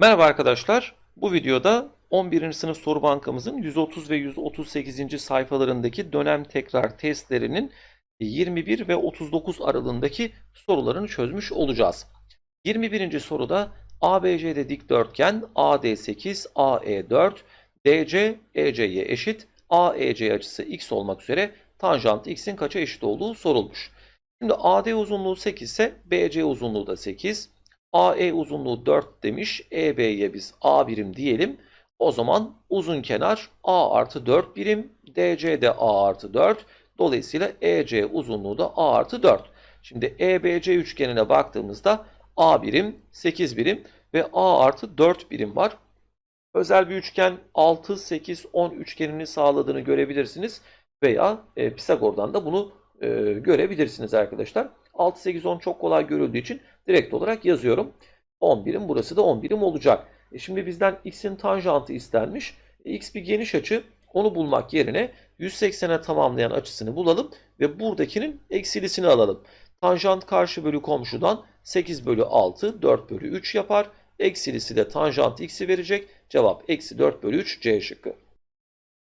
Merhaba arkadaşlar. Bu videoda 11. sınıf soru bankamızın 130 ve 138. sayfalarındaki dönem tekrar testlerinin 21 ve 39 aralığındaki sorularını çözmüş olacağız. 21. soruda ABC'de dikdörtgen AD 8, AE 4, DC EC'ye eşit, AEC açısı x olmak üzere tanjant x'in kaça eşit olduğu sorulmuş. Şimdi AD uzunluğu 8 ise BC uzunluğu da 8. AE uzunluğu 4 demiş. EB'ye biz A birim diyelim. O zaman uzun kenar A artı 4 birim. DC de A artı 4. Dolayısıyla EC uzunluğu da A artı 4. Şimdi EBC üçgenine baktığımızda A birim 8 birim ve A artı 4 birim var. Özel bir üçgen 6, 8, 10 üçgenini sağladığını görebilirsiniz. Veya e, Pisagor'dan da bunu e, görebilirsiniz arkadaşlar. 6, 8, 10 çok kolay görüldüğü için direkt olarak yazıyorum. 10 birim burası da 10 birim olacak. E şimdi bizden x'in tanjantı istenmiş. E, x bir geniş açı. Onu bulmak yerine 180'e tamamlayan açısını bulalım ve buradakinin eksilisini alalım. Tanjant karşı bölü komşudan 8 bölü 6 4 bölü 3 yapar. Eksilisi de tanjant x'i verecek. Cevap eksi 4 bölü 3 C şıkkı.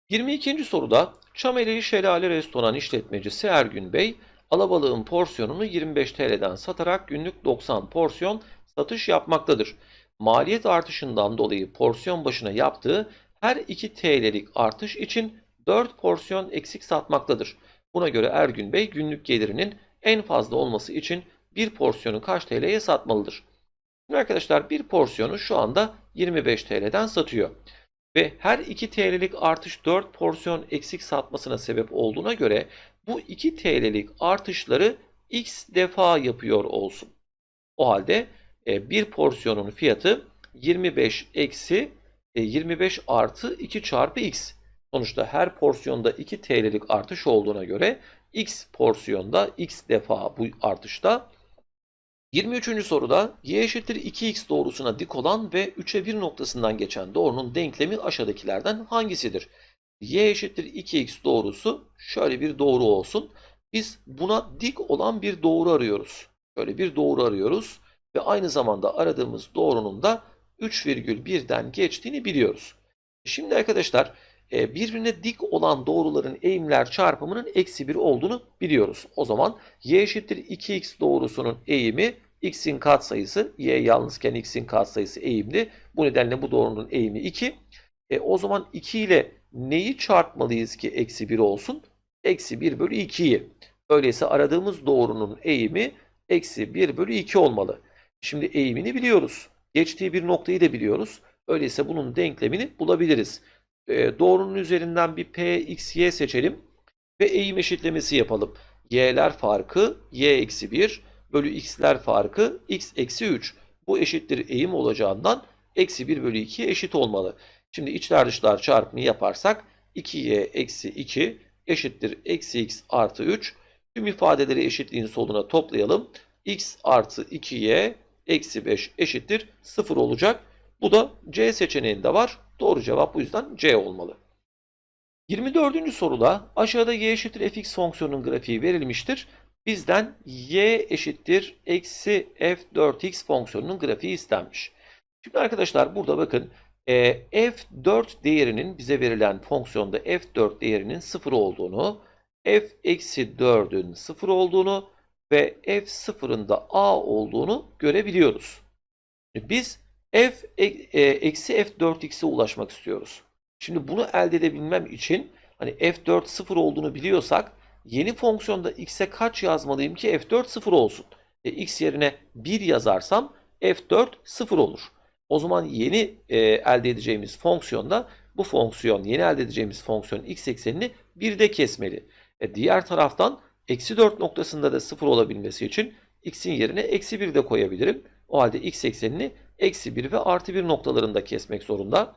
22. soruda Çameli Şelale Restoran işletmecisi Ergün Bey, alabalığın porsiyonunu 25 TL'den satarak günlük 90 porsiyon satış yapmaktadır. Maliyet artışından dolayı porsiyon başına yaptığı her 2 TL'lik artış için 4 porsiyon eksik satmaktadır. Buna göre Ergün Bey günlük gelirinin en fazla olması için bir porsiyonu kaç TL'ye satmalıdır? Şimdi arkadaşlar bir porsiyonu şu anda 25 TL'den satıyor. Ve her 2 TL'lik artış 4 porsiyon eksik satmasına sebep olduğuna göre bu 2 TL'lik artışları x defa yapıyor olsun. O halde e, bir porsiyonun fiyatı 25 eksi 25 artı 2 çarpı x. Sonuçta her porsiyonda 2 TL'lik artış olduğuna göre x porsiyonda x defa bu artışta 23. soruda y eşittir 2x doğrusuna dik olan ve 3'e 1 noktasından geçen doğrunun denklemi aşağıdakilerden hangisidir? Y eşittir 2x doğrusu şöyle bir doğru olsun. Biz buna dik olan bir doğru arıyoruz. Şöyle bir doğru arıyoruz ve aynı zamanda aradığımız doğrunun da 3,1'den geçtiğini biliyoruz. Şimdi arkadaşlar e, birbirine dik olan doğruların eğimler çarpımının eksi 1 olduğunu biliyoruz. O zaman y eşittir 2x doğrusunun eğimi x'in katsayısı y yalnızken x'in katsayısı eğimli. Bu nedenle bu doğrunun eğimi 2. E, o zaman 2 ile neyi çarpmalıyız ki eksi 1 olsun? Eksi 1 bölü 2'yi. Öyleyse aradığımız doğrunun eğimi eksi 1 bölü 2 olmalı. Şimdi eğimini biliyoruz. Geçtiği bir noktayı da biliyoruz. Öyleyse bunun denklemini bulabiliriz. E, doğrunun üzerinden bir p, x, y seçelim. Ve eğim eşitlemesi yapalım. y'ler farkı y eksi 1 bölü x'ler farkı x eksi 3. Bu eşittir eğim olacağından eksi 1 bölü 2'ye eşit olmalı. Şimdi içler dışlar çarpımı yaparsak 2y eksi 2 eşittir eksi x artı 3. Tüm ifadeleri eşitliğin soluna toplayalım. x artı 2y eksi 5 eşittir 0 olacak. Bu da C seçeneğinde var. Doğru cevap bu yüzden C olmalı. 24. soruda aşağıda y eşittir fx fonksiyonunun grafiği verilmiştir. Bizden y eşittir eksi f4x fonksiyonunun grafiği istenmiş. Şimdi arkadaşlar burada bakın e, f4 değerinin bize verilen fonksiyonda f4 değerinin 0 olduğunu, f eksi 4'ün 0 olduğunu ve f0'ın da a olduğunu görebiliyoruz. Biz f e, eksi f4x'e ulaşmak istiyoruz. Şimdi bunu elde edebilmem için hani f4 0 olduğunu biliyorsak yeni fonksiyonda x'e kaç yazmalıyım ki f4 0 olsun? E, x yerine 1 yazarsam f4 0 olur. O zaman yeni e, elde edeceğimiz fonksiyonda bu fonksiyon yeni elde edeceğimiz fonksiyon x eksenini 1'de kesmeli. E, diğer taraftan eksi 4 noktasında da 0 olabilmesi için x'in yerine eksi 1 de koyabilirim. O halde x eksenini eksi 1 ve artı 1 noktalarında kesmek zorunda.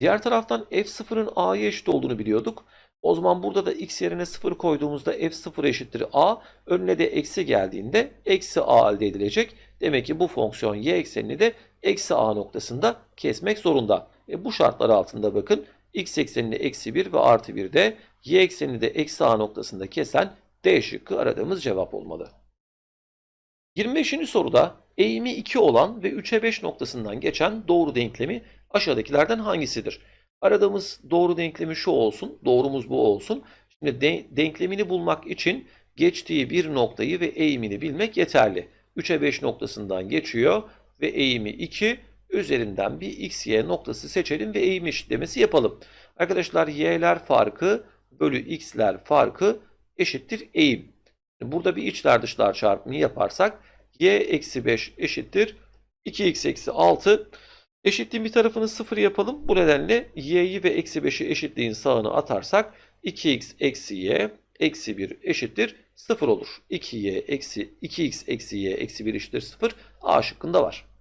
Diğer taraftan f0'ın a'ya eşit olduğunu biliyorduk. O zaman burada da x yerine 0 koyduğumuzda f0 eşittir a. Önüne de eksi geldiğinde eksi a elde edilecek. Demek ki bu fonksiyon y eksenini de eksi a noktasında kesmek zorunda. E bu şartlar altında bakın x eksenini eksi 1 ve artı 1 de y eksenini de eksi a noktasında kesen D şıkkı aradığımız cevap olmalı. 25. soruda eğimi 2 olan ve 3'e 5 noktasından geçen doğru denklemi aşağıdakilerden hangisidir? Aradığımız doğru denklemi şu olsun, doğrumuz bu olsun. Şimdi de- denklemini bulmak için geçtiği bir noktayı ve eğimini bilmek yeterli. 3'e 5 noktasından geçiyor ve eğimi 2. Üzerinden bir x, y noktası seçelim ve eğim eşitlemesi yapalım. Arkadaşlar y'ler farkı bölü x'ler farkı eşittir eğim. Burada bir içler dışlar çarpımı yaparsak y eksi 5 eşittir 2x eksi 6. Eşitliğin bir tarafını 0 yapalım. Bu nedenle y'yi ve eksi 5'i eşitliğin sağına atarsak 2x eksi y eksi 1 eşittir 0 olur. 2y eksi 2x eksi y eksi 1 eşittir 0. A şıkkında var.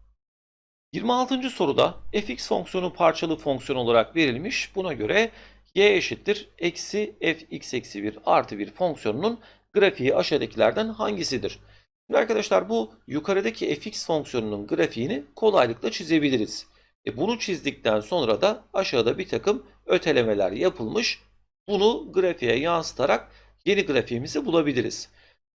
26. soruda fx fonksiyonu parçalı fonksiyon olarak verilmiş. Buna göre y eşittir eksi fx eksi 1 artı 1 fonksiyonunun grafiği aşağıdakilerden hangisidir? Şimdi arkadaşlar bu yukarıdaki fx fonksiyonunun grafiğini kolaylıkla çizebiliriz. E bunu çizdikten sonra da aşağıda bir takım ötelemeler yapılmış. Bunu grafiğe yansıtarak yeni grafiğimizi bulabiliriz.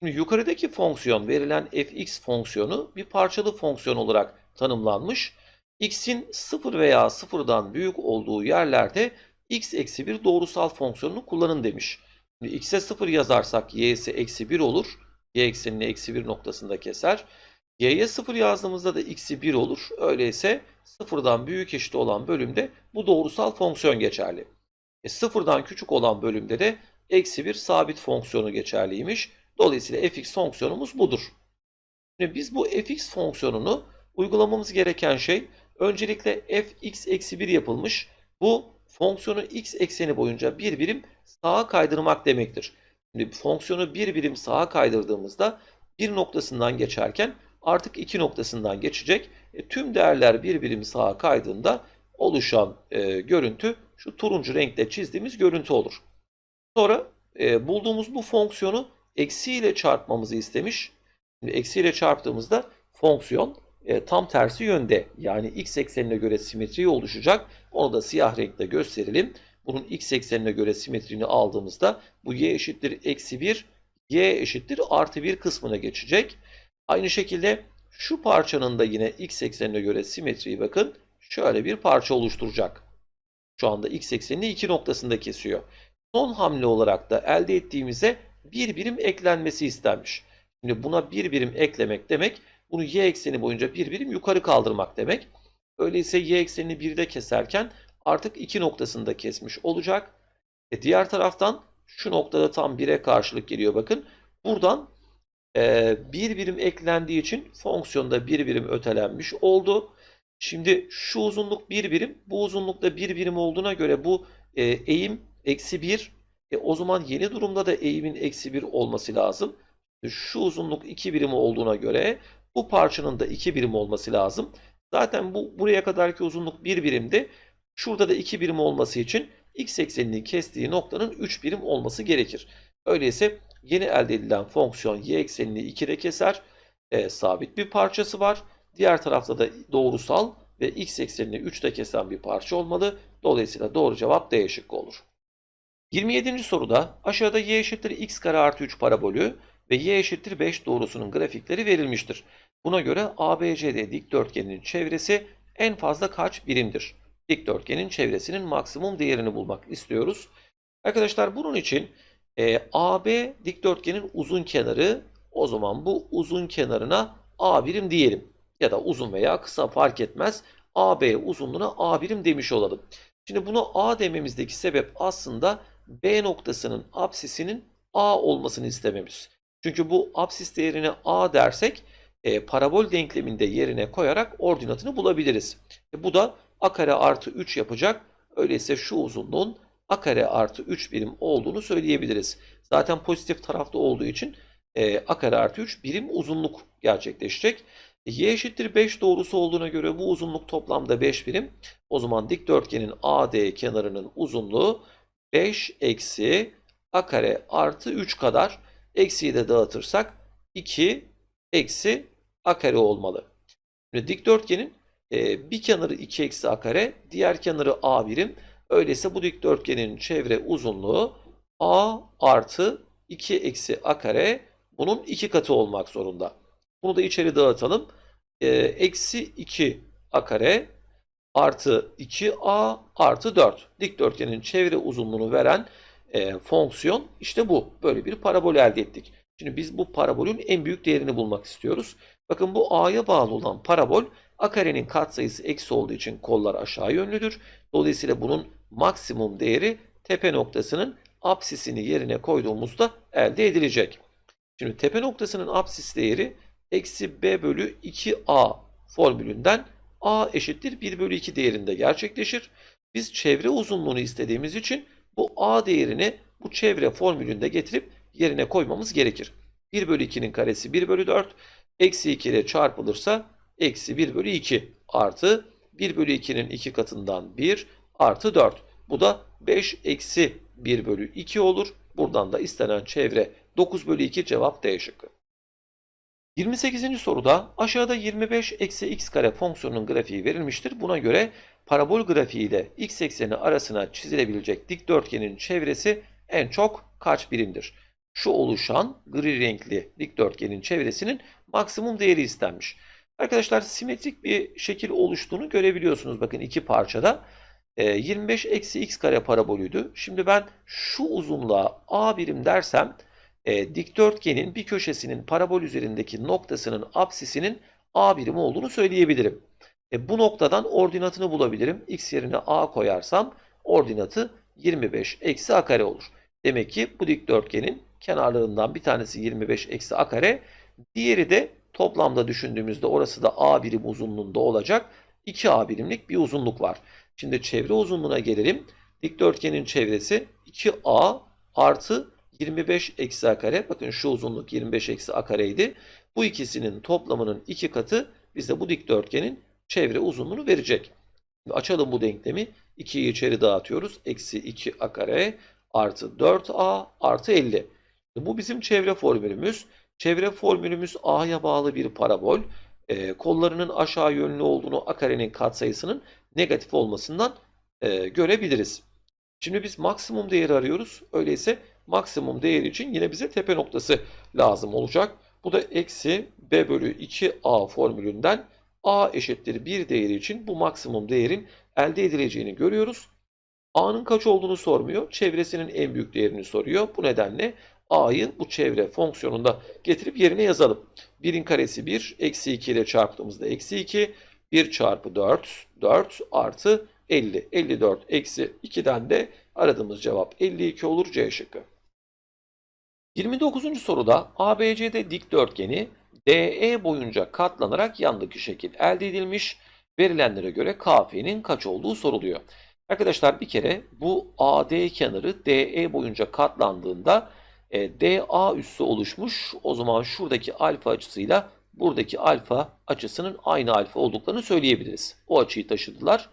Şimdi yukarıdaki fonksiyon verilen fx fonksiyonu bir parçalı fonksiyon olarak tanımlanmış. x'in 0 veya 0'dan büyük olduğu yerlerde x eksi 1 doğrusal fonksiyonunu kullanın demiş. X'e 0 yazarsak y'si eksi 1 olur. y eksenini eksi 1 noktasında keser. y'ye 0 yazdığımızda da x'i 1 olur. Öyleyse 0'dan büyük eşit olan bölümde bu doğrusal fonksiyon geçerli. E, 0'dan küçük olan bölümde de eksi 1 sabit fonksiyonu geçerliymiş. Dolayısıyla fx fonksiyonumuz budur. Şimdi biz bu fx fonksiyonunu uygulamamız gereken şey öncelikle fx eksi 1 yapılmış. Bu fonksiyonu x ekseni boyunca bir birim sağa kaydırmak demektir. Şimdi fonksiyonu bir birim sağa kaydırdığımızda bir noktasından geçerken artık iki noktasından geçecek. E, tüm değerler bir birim sağa kaydığında oluşan e, görüntü şu turuncu renkle çizdiğimiz görüntü olur. Sonra e, bulduğumuz bu fonksiyonu eksiyle çarpmamızı istemiş. Şimdi eksiyle çarptığımızda fonksiyon e, tam tersi yönde yani x eksenine göre simetri oluşacak. Onu da siyah renkle gösterelim. Bunun x eksenine göre simetrini aldığımızda bu y eşittir eksi 1, y eşittir artı 1 kısmına geçecek. Aynı şekilde şu parçanın da yine x eksenine göre simetriyi bakın şöyle bir parça oluşturacak. Şu anda x eksenini iki noktasında kesiyor. Son hamle olarak da elde ettiğimize bir birim eklenmesi istenmiş. Şimdi buna bir birim eklemek demek bunu y ekseni boyunca bir birim yukarı kaldırmak demek. Öyleyse y eksenini 1'de keserken artık iki noktasında kesmiş olacak. E diğer taraftan şu noktada tam 1'e karşılık geliyor bakın. Buradan e, bir birim eklendiği için fonksiyonda bir birim ötelenmiş oldu. Şimdi şu uzunluk bir birim, bu uzunlukta bir birim olduğuna göre bu e, eğim eksi 1. E, o zaman yeni durumda da eğimin eksi 1 olması lazım. Şu uzunluk 2 birim olduğuna göre bu parçanın da 2 birim olması lazım. Zaten bu buraya kadarki uzunluk 1 birimdi. Şurada da 2 birim olması için x eksenini kestiği noktanın 3 birim olması gerekir. Öyleyse yeni elde edilen fonksiyon y eksenini 2'de keser. E, sabit bir parçası var. Diğer tarafta da doğrusal ve x eksenini 3'te kesen bir parça olmalı. Dolayısıyla doğru cevap D şıkkı olur. 27. soruda aşağıda y eşittir x kare artı 3 parabolü ve y eşittir 5 doğrusunun grafikleri verilmiştir. Buna göre ABCD dikdörtgeninin çevresi en fazla kaç birimdir? Dikdörtgenin çevresinin maksimum değerini bulmak istiyoruz. Arkadaşlar bunun için e, AB dikdörtgenin uzun kenarı o zaman bu uzun kenarına A birim diyelim. Ya da uzun veya kısa fark etmez. AB uzunluğuna A birim demiş olalım. Şimdi buna A dememizdeki sebep aslında B noktasının apsisinin A olmasını istememiz. Çünkü bu apsis değerine A dersek e, parabol denkleminde yerine koyarak ordinatını bulabiliriz. E, bu da A kare artı 3 yapacak. Öyleyse şu uzunluğun A kare artı 3 birim olduğunu söyleyebiliriz. Zaten pozitif tarafta olduğu için e, A kare artı 3 birim uzunluk gerçekleşecek. E, y eşittir 5 doğrusu olduğuna göre bu uzunluk toplamda 5 birim. O zaman dikdörtgenin AD kenarının uzunluğu 5 eksi A kare artı 3 kadar. Eksiyi de dağıtırsak 2 eksi A kare olmalı. Şimdi dikdörtgenin e, bir kenarı 2 eksi A kare, diğer kenarı A birim. Öyleyse bu dikdörtgenin çevre uzunluğu A artı 2 eksi A kare bunun iki katı olmak zorunda. Bunu da içeri dağıtalım. Ee, eksi 2 a kare artı 2a artı 4. Dikdörtgenin çevre uzunluğunu veren e, fonksiyon işte bu. Böyle bir parabol elde ettik. Şimdi biz bu parabolün en büyük değerini bulmak istiyoruz. Bakın bu a'ya bağlı olan parabol a karenin katsayısı eksi olduğu için kollar aşağı yönlüdür. Dolayısıyla bunun maksimum değeri tepe noktasının apsisini yerine koyduğumuzda elde edilecek. Şimdi tepe noktasının apsis değeri eksi b bölü 2a formülünden a eşittir 1 bölü 2 değerinde gerçekleşir. Biz çevre uzunluğunu istediğimiz için bu a değerini bu çevre formülünde getirip yerine koymamız gerekir. 1 bölü 2'nin karesi 1 bölü 4. Eksi 2 ile çarpılırsa eksi 1 bölü 2 artı 1 bölü 2'nin 2 katından 1 artı 4. Bu da 5 eksi 1 bölü 2 olur. Buradan da istenen çevre 9 bölü 2 cevap D şıkkı. 28. soruda aşağıda 25 eksi x kare fonksiyonunun grafiği verilmiştir. Buna göre parabol grafiği ile x ekseni arasına çizilebilecek dikdörtgenin çevresi en çok kaç birimdir? Şu oluşan gri renkli dikdörtgenin çevresinin maksimum değeri istenmiş. Arkadaşlar simetrik bir şekil oluştuğunu görebiliyorsunuz. Bakın iki parçada. Ee, 25 eksi x kare parabolüydü. Şimdi ben şu uzunluğa a birim dersem e, dikdörtgenin bir köşesinin parabol üzerindeki noktasının apsisinin a birimi olduğunu söyleyebilirim. E, bu noktadan ordinatını bulabilirim. x yerine a koyarsam ordinatı 25 eksi a kare olur. Demek ki bu dikdörtgenin kenarlarından bir tanesi 25 eksi a kare. Diğeri de toplamda düşündüğümüzde orası da a birim uzunluğunda olacak. 2a birimlik bir uzunluk var. Şimdi çevre uzunluğuna gelelim. Dikdörtgenin çevresi 2a artı 25 eksi a kare. Bakın şu uzunluk 25 eksi a kareydi. Bu ikisinin toplamının iki katı bize bu dikdörtgenin çevre uzunluğunu verecek. Şimdi açalım bu denklemi. 2'yi içeri dağıtıyoruz. Eksi 2 a kare artı 4a artı 50. Bu bizim çevre formülümüz. Çevre formülümüz a'ya bağlı bir parabol. E, kollarının aşağı yönlü olduğunu a karenin katsayısının negatif olmasından e, görebiliriz. Şimdi biz maksimum değeri arıyoruz. Öyleyse maksimum değeri için yine bize tepe noktası lazım olacak. Bu da eksi b bölü 2a formülünden a eşittir 1 değeri için bu maksimum değerin elde edileceğini görüyoruz. a'nın kaç olduğunu sormuyor. Çevresinin en büyük değerini soruyor. Bu nedenle a'yı bu çevre fonksiyonunda getirip yerine yazalım. 1'in karesi 1, eksi 2 ile çarptığımızda eksi 2, 1 çarpı 4, 4 artı 50. 54 eksi 2'den de aradığımız cevap 52 olur C şıkkı. 29. soruda ABCD dikdörtgeni DE boyunca katlanarak yandaki şekil elde edilmiş. Verilenlere göre KF'nin kaç olduğu soruluyor. Arkadaşlar bir kere bu AD kenarı DE boyunca katlandığında e, DA üssü oluşmuş. O zaman şuradaki alfa açısıyla buradaki alfa açısının aynı alfa olduklarını söyleyebiliriz. O açıyı taşıdılar.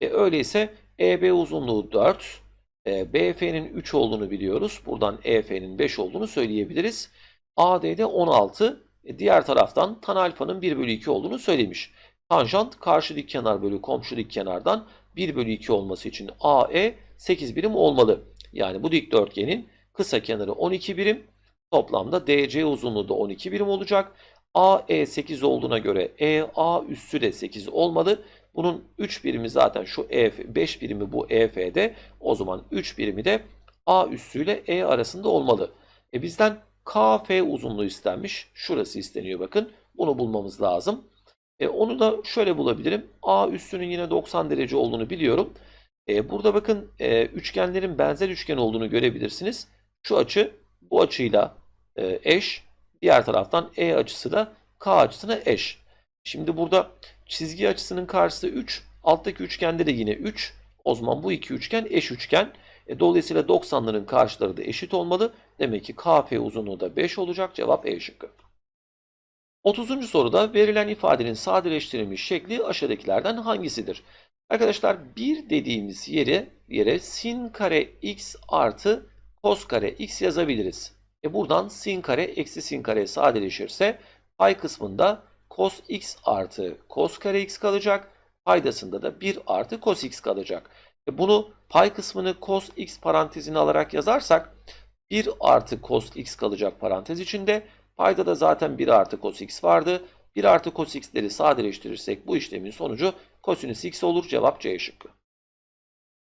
E, öyleyse EB uzunluğu 4, e, BF'nin 3 olduğunu biliyoruz. Buradan EF'nin 5 olduğunu söyleyebiliriz. AD'de 16, e, diğer taraftan tan alfanın 1 bölü 2 olduğunu söylemiş. Tanjant karşı dik kenar bölü komşu dik kenardan 1 bölü 2 olması için AE 8 birim olmalı. Yani bu dikdörtgenin kısa kenarı 12 birim. Toplamda DC uzunluğu da 12 birim olacak. AE 8 olduğuna göre EA üssü de 8 olmalı. Bunun 3 birimi zaten şu EF, 5 birimi bu EF'de. O zaman 3 birimi de A üssüyle E arasında olmalı. E bizden KF uzunluğu istenmiş. Şurası isteniyor bakın. Bunu bulmamız lazım. E onu da şöyle bulabilirim. A üssünün yine 90 derece olduğunu biliyorum. E burada bakın e, üçgenlerin benzer üçgen olduğunu görebilirsiniz. Şu açı bu açıyla e, eş. Diğer taraftan E açısı da K açısına eş. Şimdi burada çizgi açısının karşısı 3. Alttaki üçgende de yine 3. O zaman bu iki üçgen eş üçgen. E, dolayısıyla 90'ların karşıları da eşit olmalı. Demek ki KF uzunluğu da 5 olacak. Cevap E şıkkı. 30. soruda verilen ifadenin sadeleştirilmiş şekli aşağıdakilerden hangisidir? Arkadaşlar 1 dediğimiz yere, yere sin kare x artı cos kare x yazabiliriz. E buradan sin kare eksi sin kare sadeleşirse pay kısmında cos x artı cos kare x kalacak. Paydasında da 1 artı cos x kalacak. E bunu pay kısmını cos x parantezine alarak yazarsak 1 artı cos x kalacak parantez içinde. Payda da zaten 1 artı cos x vardı. 1 artı cos x'leri sadeleştirirsek bu işlemin sonucu kosinüs x olur. Cevap C şıkkı.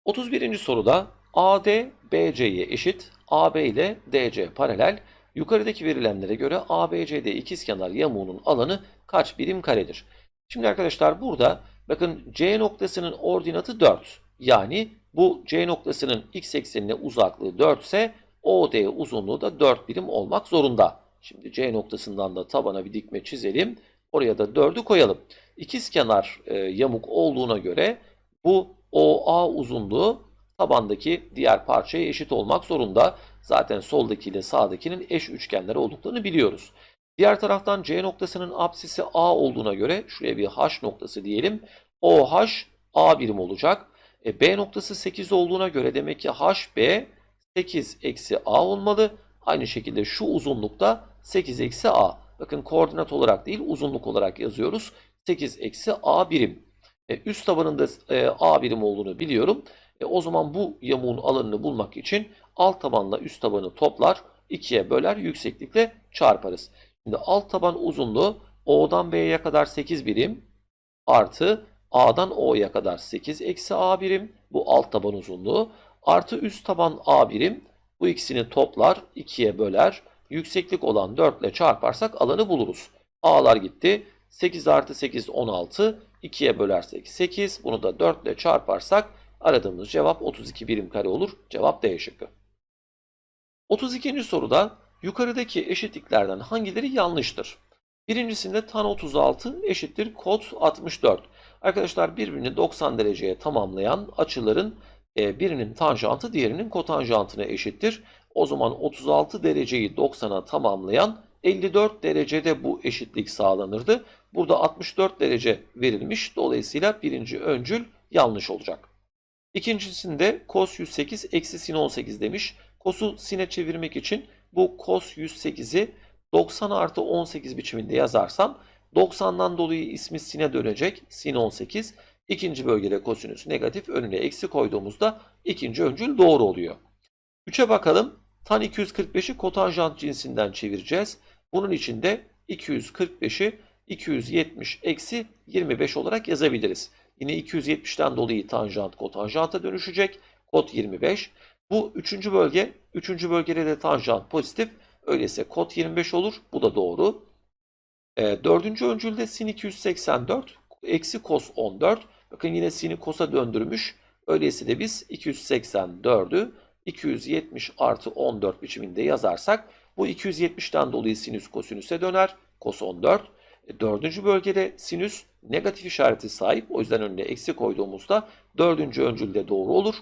31. soruda AD BC'ye eşit, AB ile DC paralel. Yukarıdaki verilenlere göre ABCD ikizkenar yamuğunun alanı kaç birim karedir? Şimdi arkadaşlar burada bakın C noktasının ordinatı 4. Yani bu C noktasının x eksenine uzaklığı 4 ise OD uzunluğu da 4 birim olmak zorunda. Şimdi C noktasından da tabana bir dikme çizelim. Oraya da 4'ü koyalım. İkizkenar e, yamuk olduğuna göre bu OA uzunluğu tabandaki diğer parçaya eşit olmak zorunda. Zaten soldaki ile sağdakinin eş üçgenler olduklarını biliyoruz. Diğer taraftan C noktasının apsisi A olduğuna göre şuraya bir H noktası diyelim. OH A birim olacak. E, B noktası 8 olduğuna göre demek ki HB 8 eksi A olmalı. Aynı şekilde şu uzunlukta 8 eksi A. Bakın koordinat olarak değil uzunluk olarak yazıyoruz. 8 eksi A birim. E, üst tabanında e, A birim olduğunu biliyorum. E, o zaman bu yamuğun alanını bulmak için alt tabanla üst tabanı toplar, ikiye böler, yükseklikle çarparız. Şimdi alt taban uzunluğu O'dan B'ye kadar 8 birim artı A'dan O'ya kadar 8 eksi A birim. Bu alt taban uzunluğu. Artı üst taban A birim. Bu ikisini toplar, ikiye böler. Yükseklik olan 4 ile çarparsak alanı buluruz. A'lar gitti. 8 artı 8 16. 2'ye bölersek 8. Bunu da 4 ile çarparsak aradığımız cevap 32 birim kare olur. Cevap D şıkkı. 32. soruda yukarıdaki eşitliklerden hangileri yanlıştır? Birincisinde tan 36 eşittir kod 64. Arkadaşlar birbirini 90 dereceye tamamlayan açıların e, birinin tanjantı diğerinin kotanjantına eşittir. O zaman 36 dereceyi 90'a tamamlayan 54 derecede bu eşitlik sağlanırdı. Burada 64 derece verilmiş. Dolayısıyla birinci öncül yanlış olacak. İkincisinde cos 108 eksi sin 18 demiş. Cos'u sine çevirmek için bu cos 108'i 90 artı 18 biçiminde yazarsam 90'dan dolayı ismi sine dönecek. Sin 18. İkinci bölgede kosinüs negatif önüne eksi koyduğumuzda ikinci öncül doğru oluyor. 3'e bakalım. Tan 245'i kotanjant cinsinden çevireceğiz. Bunun için de 245'i 270 eksi 25 olarak yazabiliriz. Yine 270'ten dolayı tanjant kotanjanta dönüşecek. Kot 25. Bu üçüncü bölge. Üçüncü bölgede de tanjant pozitif. Öyleyse kot 25 olur. Bu da doğru. E, dördüncü öncülde sin 284 eksi kos 14. Bakın yine sin'i kosa döndürmüş. Öyleyse de biz 284'ü 270 artı 14 biçiminde yazarsak bu 270'ten dolayı sinüs kosinüse döner. Kos 14. E, dördüncü bölgede sinüs negatif işareti sahip. O yüzden önüne eksi koyduğumuzda dördüncü öncülde doğru olur.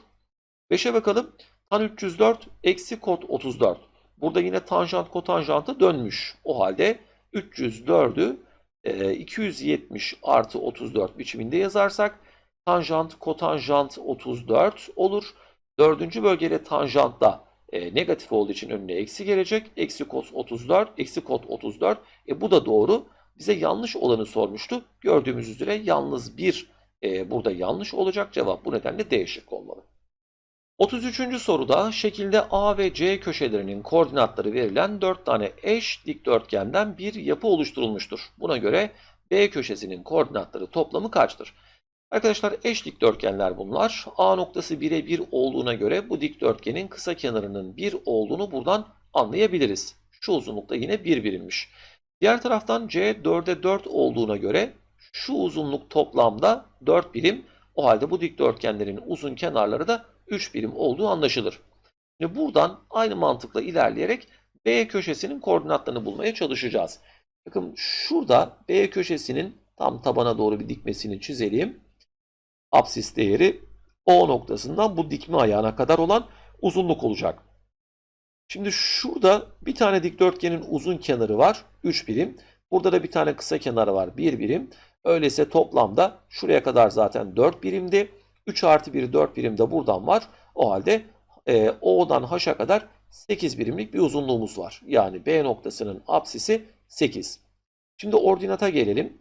5'e bakalım. Tan 304 eksi kot 34. Burada yine tanjant kotanjanta dönmüş. O halde 304'ü e, 270 artı 34 biçiminde yazarsak tanjant kotanjant 34 olur. Dördüncü bölgede tanjant da e, negatif olduğu için önüne eksi gelecek. Eksi kos 34, eksi kot 34. E, bu da doğru. Bize yanlış olanı sormuştu. Gördüğümüz üzere yalnız bir e, burada yanlış olacak. Cevap bu nedenle D şıkkı olmalı. 33. soruda şekilde A ve C köşelerinin koordinatları verilen 4 tane eş dikdörtgenden bir yapı oluşturulmuştur. Buna göre B köşesinin koordinatları toplamı kaçtır? Arkadaşlar eş dikdörtgenler bunlar. A noktası 1'e 1 olduğuna göre bu dikdörtgenin kısa kenarının 1 olduğunu buradan anlayabiliriz. Şu uzunlukta yine 1 birimmiş. Diğer taraftan C 4'e 4 olduğuna göre şu uzunluk toplamda 4 birim. O halde bu dikdörtgenlerin uzun kenarları da 3 birim olduğu anlaşılır. Şimdi buradan aynı mantıkla ilerleyerek B köşesinin koordinatlarını bulmaya çalışacağız. Bakın şurada B köşesinin tam tabana doğru bir dikmesini çizelim. Apsis değeri O noktasından bu dikme ayağına kadar olan uzunluk olacak. Şimdi şurada bir tane dikdörtgenin uzun kenarı var 3 birim. Burada da bir tane kısa kenarı var 1 birim. Öyleyse toplamda şuraya kadar zaten 4 birimdi. 3 artı 1 4 birim de buradan var. O halde e, O'dan H'a kadar 8 birimlik bir uzunluğumuz var. Yani B noktasının apsisi 8. Şimdi ordinata gelelim.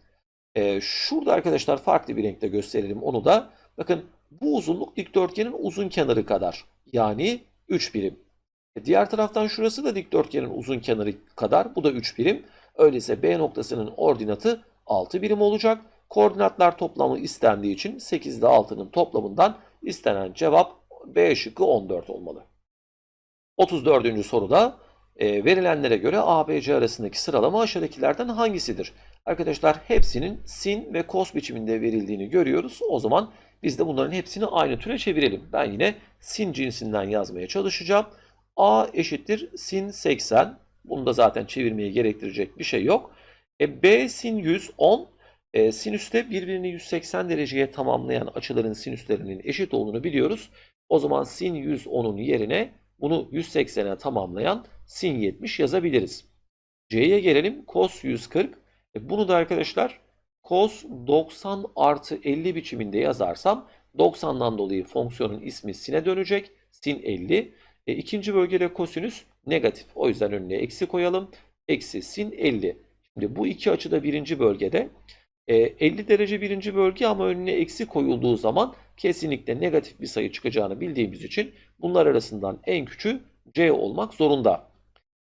E, şurada arkadaşlar farklı bir renkte gösterelim onu da. Bakın bu uzunluk dikdörtgenin uzun kenarı kadar. Yani 3 birim. E, Diğer taraftan şurası da dikdörtgenin uzun kenarı kadar. Bu da 3 birim. Öyleyse B noktasının ordinatı 6 birim olacak. Koordinatlar toplamı istendiği için 8 ile 6'nın toplamından istenen cevap B şıkkı 14 olmalı. 34. soruda e, verilenlere göre ABC arasındaki sıralama aşağıdakilerden hangisidir? Arkadaşlar hepsinin sin ve kos biçiminde verildiğini görüyoruz. O zaman biz de bunların hepsini aynı türe çevirelim. Ben yine sin cinsinden yazmaya çalışacağım. A eşittir sin 80. Bunu da zaten çevirmeye gerektirecek bir şey yok. E, B sin 110. E, sinüste birbirini 180 dereceye tamamlayan açıların sinüslerinin eşit olduğunu biliyoruz. O zaman sin 110'un yerine bunu 180'e tamamlayan sin 70 yazabiliriz. C'ye gelelim. Cos 140. E, bunu da arkadaşlar cos 90 artı 50 biçiminde yazarsam 90'dan dolayı fonksiyonun ismi sin'e dönecek. Sin 50. E, ikinci bölgede kosinüs negatif. O yüzden önüne eksi koyalım. Eksi sin 50. Şimdi bu iki açıda birinci bölgede. E, 50 derece birinci bölge ama önüne eksi koyulduğu zaman kesinlikle negatif bir sayı çıkacağını bildiğimiz için bunlar arasından en küçüğü C olmak zorunda.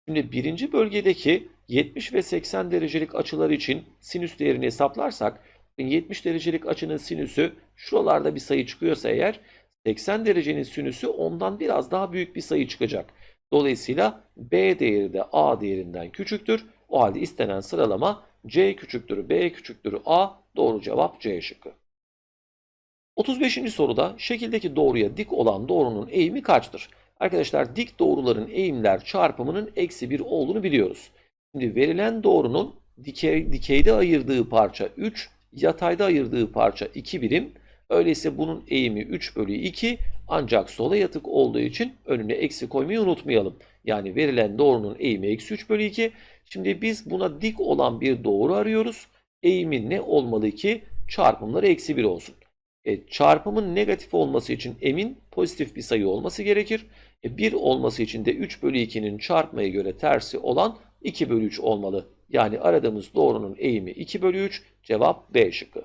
Şimdi birinci bölgedeki 70 ve 80 derecelik açılar için sinüs değerini hesaplarsak 70 derecelik açının sinüsü şuralarda bir sayı çıkıyorsa eğer 80 derecenin sinüsü ondan biraz daha büyük bir sayı çıkacak. Dolayısıyla B değeri de A değerinden küçüktür. O halde istenen sıralama C küçüktür B küçüktür A doğru cevap C şıkkı. 35. soruda şekildeki doğruya dik olan doğrunun eğimi kaçtır? Arkadaşlar dik doğruların eğimler çarpımının eksi 1 olduğunu biliyoruz. Şimdi verilen doğrunun dikey, dikeyde ayırdığı parça 3, yatayda ayırdığı parça 2 birim. Öyleyse bunun eğimi 3 bölü 2 ancak sola yatık olduğu için önüne eksi koymayı unutmayalım. Yani verilen doğrunun eğimi eksi 3 bölü 2. Şimdi biz buna dik olan bir doğru arıyoruz. Eğimi ne olmalı ki? Çarpımları eksi 1 olsun. E, çarpımın negatif olması için emin pozitif bir sayı olması gerekir. E, 1 olması için de 3 bölü 2'nin çarpmaya göre tersi olan 2 bölü 3 olmalı. Yani aradığımız doğrunun eğimi 2 bölü 3 cevap B şıkkı.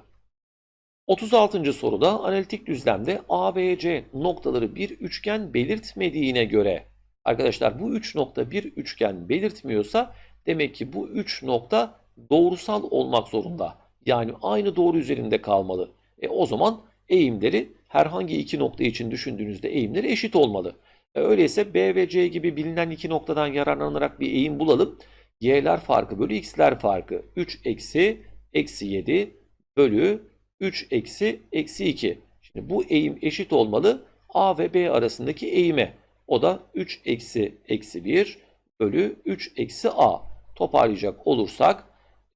36. soruda analitik düzlemde ABC noktaları bir üçgen belirtmediğine göre arkadaşlar bu 3 nokta bir üçgen belirtmiyorsa demek ki bu 3 nokta doğrusal olmak zorunda. Yani aynı doğru üzerinde kalmalı. E o zaman eğimleri herhangi iki nokta için düşündüğünüzde eğimleri eşit olmalı. E öyleyse B ve C gibi bilinen iki noktadan yararlanarak bir eğim bulalım. Y'ler farkı bölü X'ler farkı. 3 eksi eksi 7 bölü 3 eksi eksi 2. Şimdi bu eğim eşit olmalı A ve B arasındaki eğime. O da 3 eksi eksi 1 bölü 3 eksi A. Toparlayacak olursak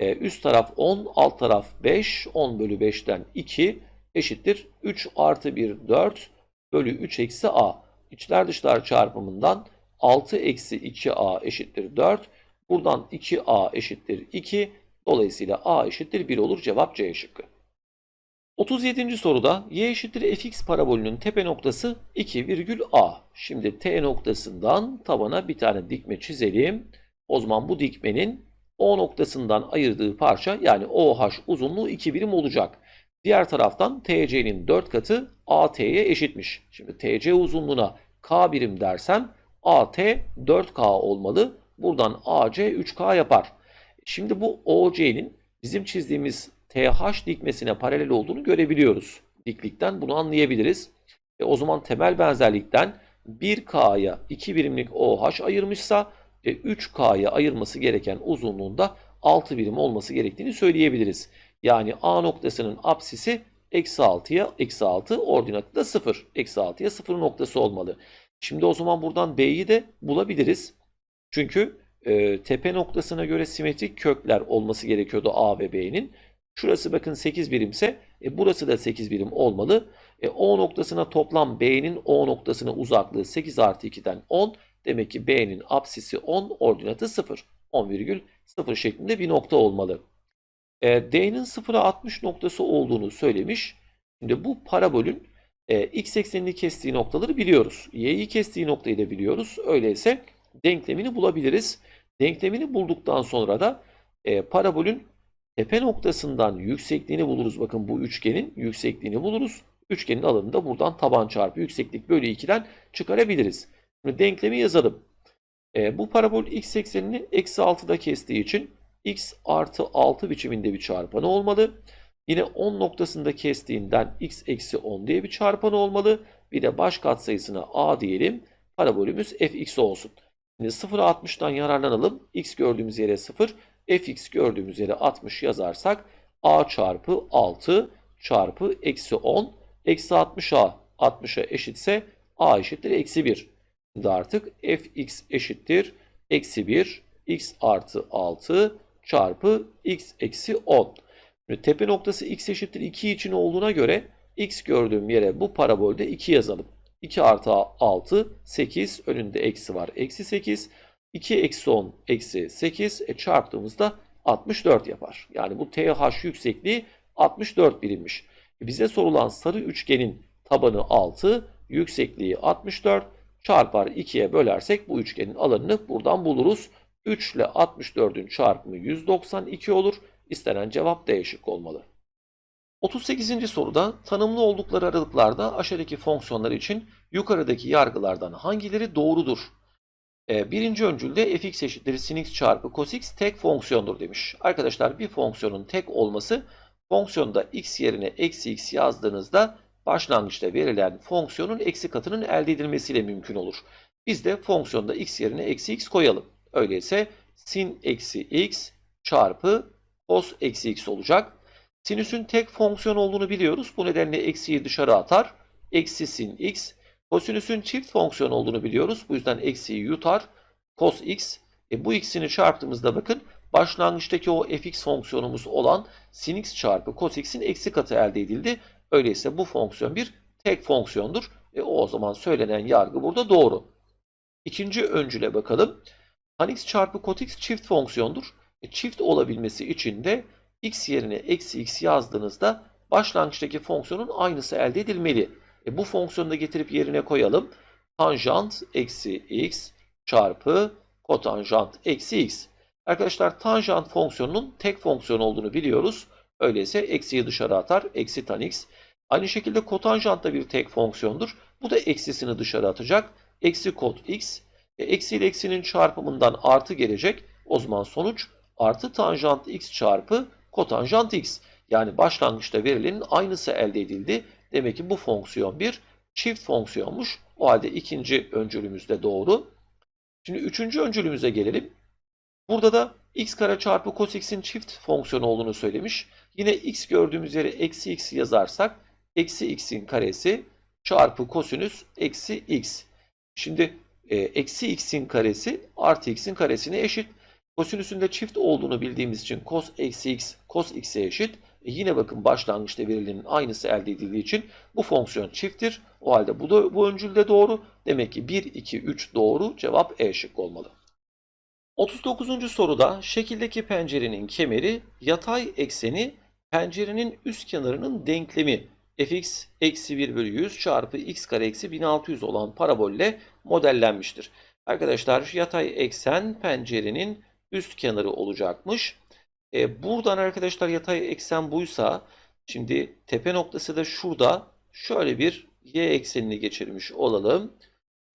e, üst taraf 10, alt taraf 5. 10 bölü 5'ten 2 eşittir. 3 artı 1 4 bölü 3 eksi A. İçler dışlar çarpımından 6 eksi 2A eşittir 4. Buradan 2A eşittir 2. Dolayısıyla A eşittir 1 olur. Cevap C şıkkı. 37. soruda y eşittir fx parabolünün tepe noktası 2 virgül a. Şimdi t noktasından tabana bir tane dikme çizelim. O zaman bu dikmenin o noktasından ayırdığı parça yani OH uzunluğu 2 birim olacak. Diğer taraftan TC'nin 4 katı AT'ye eşitmiş. Şimdi TC uzunluğuna K birim dersem AT 4K olmalı. Buradan AC 3K yapar. Şimdi bu OC'nin bizim çizdiğimiz TH dikmesine paralel olduğunu görebiliyoruz. Diklikten bunu anlayabiliriz. E o zaman temel benzerlikten 1K'ya 2 birimlik OH ayırmışsa e 3K'ya ayırması gereken uzunluğunda 6 birim olması gerektiğini söyleyebiliriz. Yani A noktasının apsisi eksi 6'ya eksi 6 ordinatı da 0. Eksi 6'ya 0 noktası olmalı. Şimdi o zaman buradan B'yi de bulabiliriz. Çünkü e, tepe noktasına göre simetrik kökler olması gerekiyordu A ve B'nin. Şurası bakın 8 birimse e, burası da 8 birim olmalı. E, o noktasına toplam B'nin O noktasına uzaklığı 8 artı 2'den 10. Demek ki B'nin apsisi 10, ordinatı 0. 10,0 şeklinde bir nokta olmalı. E, D'nin 0'a 60 noktası olduğunu söylemiş. Şimdi bu parabolün e, x eksenini kestiği noktaları biliyoruz. Y'yi kestiği noktayı da biliyoruz. Öyleyse denklemini bulabiliriz. Denklemini bulduktan sonra da e, parabolün tepe noktasından yüksekliğini buluruz. Bakın bu üçgenin yüksekliğini buluruz. Üçgenin alanını da buradan taban çarpı yükseklik bölü 2'den çıkarabiliriz. Şimdi denklemi yazalım. E, bu parabol x eksenini eksi 6'da kestiği için x artı 6 biçiminde bir çarpanı olmalı. Yine 10 noktasında kestiğinden x eksi 10 diye bir çarpanı olmalı. Bir de baş katsayısına a diyelim. Parabolümüz fx olsun. Şimdi 0'a 60'tan yararlanalım. x gördüğümüz yere 0, fx gördüğümüz yere 60 yazarsak a çarpı 6 çarpı eksi 10 eksi 60a 60'a eşitse a eşittir eksi 1. Şimdi artık fx eşittir eksi 1 x artı 6 çarpı x eksi 10. Şimdi tepe noktası x eşittir 2 için olduğuna göre x gördüğüm yere bu parabolde 2 yazalım. 2 artı 6 8 önünde eksi var eksi 8 2 eksi 10 eksi 8 e, çarptığımızda 64 yapar. Yani bu TH yüksekliği 64 birimmiş. E, bize sorulan sarı üçgenin tabanı 6 yüksekliği 64 çarpar 2'ye bölersek bu üçgenin alanını buradan buluruz. 3 ile 64'ün çarpımı 192 olur. İstenen cevap D olmalı. 38. soruda tanımlı oldukları aralıklarda aşağıdaki fonksiyonlar için yukarıdaki yargılardan hangileri doğrudur? Ee, birinci öncülde fx eşittir sin x çarpı cos x tek fonksiyondur demiş. Arkadaşlar bir fonksiyonun tek olması fonksiyonda x yerine eksi x yazdığınızda başlangıçta verilen fonksiyonun eksi katının elde edilmesiyle mümkün olur. Biz de fonksiyonda x yerine eksi x koyalım. Öyleyse sin eksi x çarpı cos eksi x olacak. Sinüsün tek fonksiyon olduğunu biliyoruz. Bu nedenle eksiyi dışarı atar. Eksi sin x. Kosinüsün çift fonksiyon olduğunu biliyoruz. Bu yüzden eksiyi yutar. Cos x. E bu ikisini çarptığımızda bakın başlangıçtaki o fx fonksiyonumuz olan sin x çarpı cos x'in eksi katı elde edildi. Öyleyse bu fonksiyon bir tek fonksiyondur. E o zaman söylenen yargı burada doğru. İkinci öncüle bakalım. Tan x çarpı cot x çift fonksiyondur. E çift olabilmesi için de x yerine eksi x yazdığınızda başlangıçtaki fonksiyonun aynısı elde edilmeli. E bu fonksiyonu da getirip yerine koyalım. Tanjant eksi x çarpı kotanjant eksi x. Arkadaşlar tanjant fonksiyonunun tek fonksiyon olduğunu biliyoruz. Öyleyse eksiyi dışarı atar. Eksi tan x. Aynı şekilde kotanjant da bir tek fonksiyondur. Bu da eksisini dışarı atacak. Eksi kot x. E, eksi ile eksinin çarpımından artı gelecek. O zaman sonuç artı tanjant x çarpı kotanjant x. Yani başlangıçta verilenin aynısı elde edildi. Demek ki bu fonksiyon bir çift fonksiyonmuş. O halde ikinci öncülümüz de doğru. Şimdi üçüncü öncülümüze gelelim. Burada da x kare çarpı cos x'in çift fonksiyon olduğunu söylemiş. Yine x gördüğümüz yere eksi x yazarsak eksi x'in karesi çarpı kosinüs eksi x. Şimdi e, eksi x'in karesi artı x'in karesine eşit. Kosinüsün de çift olduğunu bildiğimiz için cos eksi x cos x'e eşit. E yine bakın başlangıçta verilenin aynısı elde edildiği için bu fonksiyon çifttir. O halde bu da bu öncülde doğru. Demek ki 1, 2, 3 doğru. Cevap E şık olmalı. 39. soruda şekildeki pencerenin kemeri yatay ekseni pencerenin üst kenarının denklemi fx eksi 1 bölü 100 çarpı x kare eksi 1600 olan parabolle modellenmiştir. Arkadaşlar yatay eksen pencerenin üst kenarı olacakmış. E, buradan arkadaşlar yatay eksen buysa şimdi tepe noktası da şurada şöyle bir y eksenini geçirmiş olalım.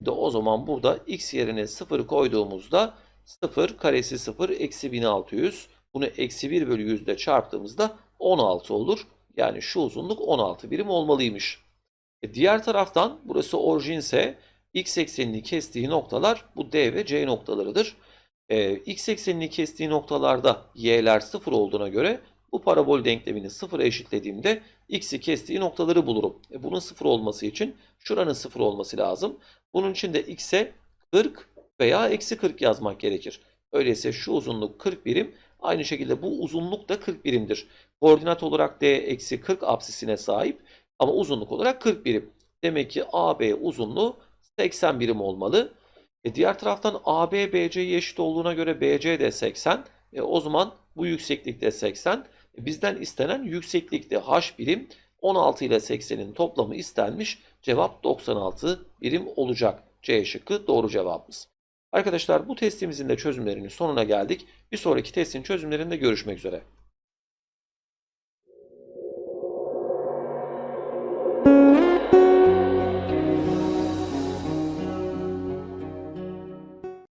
De o zaman burada x yerine 0 koyduğumuzda 0 karesi 0 eksi 1600 bunu eksi 1 bölü 100 ile çarptığımızda 16 olur. Yani şu uzunluk 16 birim olmalıymış. E, diğer taraftan burası orijinse x eksenini kestiği noktalar bu D ve C noktalarıdır. E, x eksenini kestiği noktalarda y'ler 0 olduğuna göre bu parabol denklemini 0'a eşitlediğimde x'i kestiği noktaları bulurum. E, bunun 0 olması için şuranın 0 olması lazım. Bunun için de x'e 40 veya eksi 40 yazmak gerekir. Öyleyse şu uzunluk 40 birim. Aynı şekilde bu uzunluk da 40 birimdir. Koordinat olarak d eksi 40 apsisine sahip ama uzunluk olarak 40 birim. Demek ki AB uzunluğu 80 birim olmalı. E diğer taraftan AB BC'ye eşit olduğuna göre BC de 80. E o zaman bu yükseklik de 80. E bizden istenen yükseklik de h birim. 16 ile 80'in toplamı istenmiş. Cevap 96 birim olacak. C şıkkı doğru cevabımız. Arkadaşlar bu testimizin de çözümlerinin sonuna geldik. Bir sonraki testin çözümlerinde görüşmek üzere.